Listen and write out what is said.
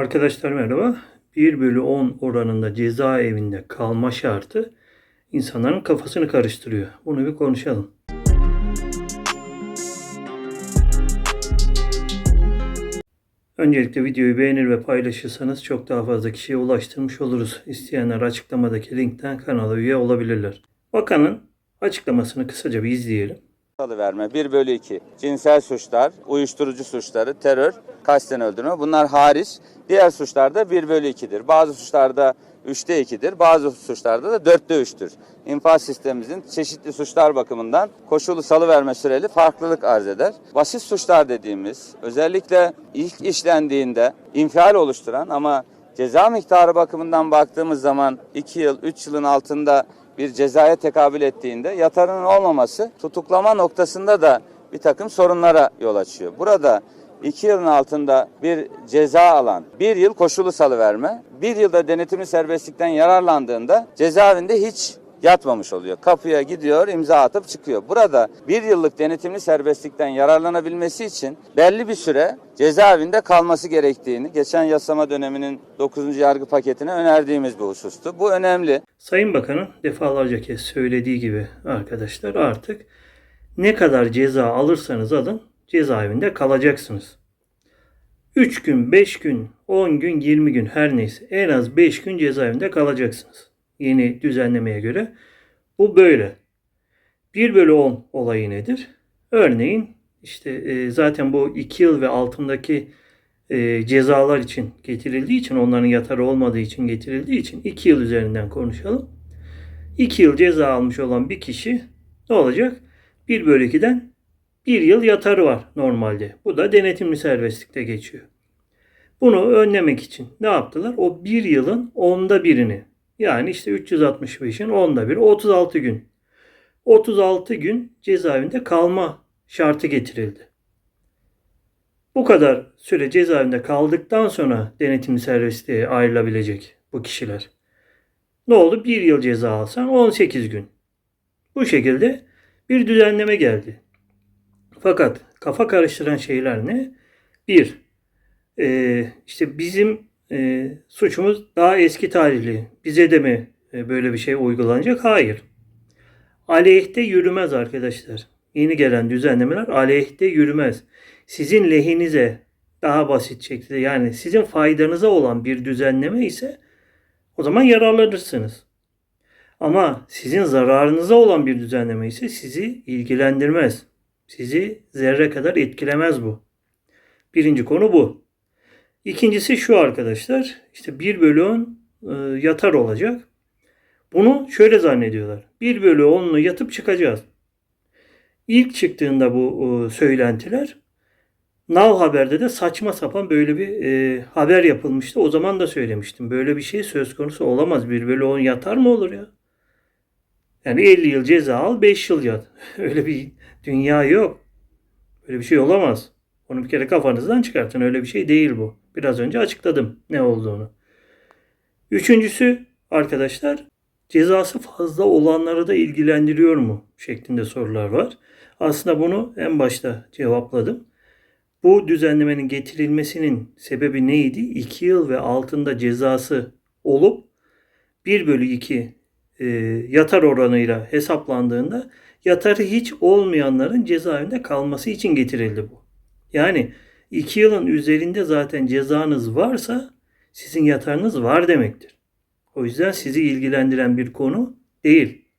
Arkadaşlar merhaba. 1 bölü 10 oranında cezaevinde kalma şartı insanların kafasını karıştırıyor. Bunu bir konuşalım. Öncelikle videoyu beğenir ve paylaşırsanız çok daha fazla kişiye ulaştırmış oluruz. İsteyenler açıklamadaki linkten kanala üye olabilirler. Bakanın açıklamasını kısaca bir izleyelim. Verme 1 bölü 2. Cinsel suçlar, uyuşturucu suçları, terör, kasten öldürme bunlar hariç diğer suçlarda 1 bölü 2'dir. Bazı suçlarda 3'te 2'dir, bazı suçlarda da 4'te 3'tür. İnfaz sistemimizin çeşitli suçlar bakımından koşullu salıverme süreli farklılık arz eder. Basit suçlar dediğimiz özellikle ilk işlendiğinde infial oluşturan ama ceza miktarı bakımından baktığımız zaman 2 yıl, 3 yılın altında bir cezaya tekabül ettiğinde yatarının olmaması tutuklama noktasında da bir takım sorunlara yol açıyor. Burada iki yılın altında bir ceza alan bir yıl koşulu salıverme, bir yılda denetimli serbestlikten yararlandığında cezaevinde hiç yatmamış oluyor. Kapıya gidiyor, imza atıp çıkıyor. Burada bir yıllık denetimli serbestlikten yararlanabilmesi için belli bir süre cezaevinde kalması gerektiğini geçen yasama döneminin 9. yargı paketine önerdiğimiz bir husustu. Bu önemli. Sayın Bakan'ın defalarca kez söylediği gibi arkadaşlar artık ne kadar ceza alırsanız alın cezaevinde kalacaksınız. 3 gün, 5 gün, 10 gün, 20 gün her neyse en az 5 gün cezaevinde kalacaksınız. Yeni düzenlemeye göre bu böyle. 1 bölü 10 olayı nedir? Örneğin işte e, zaten bu 2 yıl ve altındaki e, cezalar için getirildiği için onların yatarı olmadığı için getirildiği için 2 yıl üzerinden konuşalım. 2 yıl ceza almış olan bir kişi ne olacak? 1 bölü 2'den 1 yıl yatarı var normalde. Bu da denetimli serbestlikte geçiyor. Bunu önlemek için ne yaptılar? O 1 yılın onda birini yani işte 365'in onda biri 36 gün. 36 gün cezaevinde kalma şartı getirildi. Bu kadar süre cezaevinde kaldıktan sonra denetimli serbestliğe ayrılabilecek bu kişiler. Ne oldu? Bir yıl ceza alsan 18 gün. Bu şekilde bir düzenleme geldi. Fakat kafa karıştıran şeyler ne? Bir, e, işte bizim e, suçumuz daha eski tarihli. Bize de mi e, böyle bir şey uygulanacak? Hayır. Aleyhte yürümez arkadaşlar. Yeni gelen düzenlemeler aleyhte yürümez. Sizin lehinize daha basit şekilde yani sizin faydanıza olan bir düzenleme ise o zaman yararlanırsınız. Ama sizin zararınıza olan bir düzenleme ise sizi ilgilendirmez. Sizi zerre kadar etkilemez bu. Birinci konu bu. İkincisi şu arkadaşlar. İşte 1 bölü 10 e, yatar olacak. Bunu şöyle zannediyorlar. 1 bölü 10'unu yatıp çıkacağız. İlk çıktığında bu e, söylentiler Now Haber'de de saçma sapan böyle bir e, haber yapılmıştı. O zaman da söylemiştim. Böyle bir şey söz konusu olamaz. 1 bölü 10 yatar mı olur ya? Yani 50 yıl ceza al 5 yıl yat. Öyle bir dünya yok. Böyle bir şey olamaz. Onu bir kere kafanızdan çıkartın. Öyle bir şey değil bu. Biraz önce açıkladım ne olduğunu. Üçüncüsü arkadaşlar cezası fazla olanları da ilgilendiriyor mu şeklinde sorular var. Aslında bunu en başta cevapladım. Bu düzenlemenin getirilmesinin sebebi neydi? 2 yıl ve altında cezası olup 1 bölü 2 e, yatar oranıyla hesaplandığında yatarı hiç olmayanların cezaevinde kalması için getirildi bu. Yani 2 yılın üzerinde zaten cezanız varsa sizin yatarınız var demektir. O yüzden sizi ilgilendiren bir konu değil.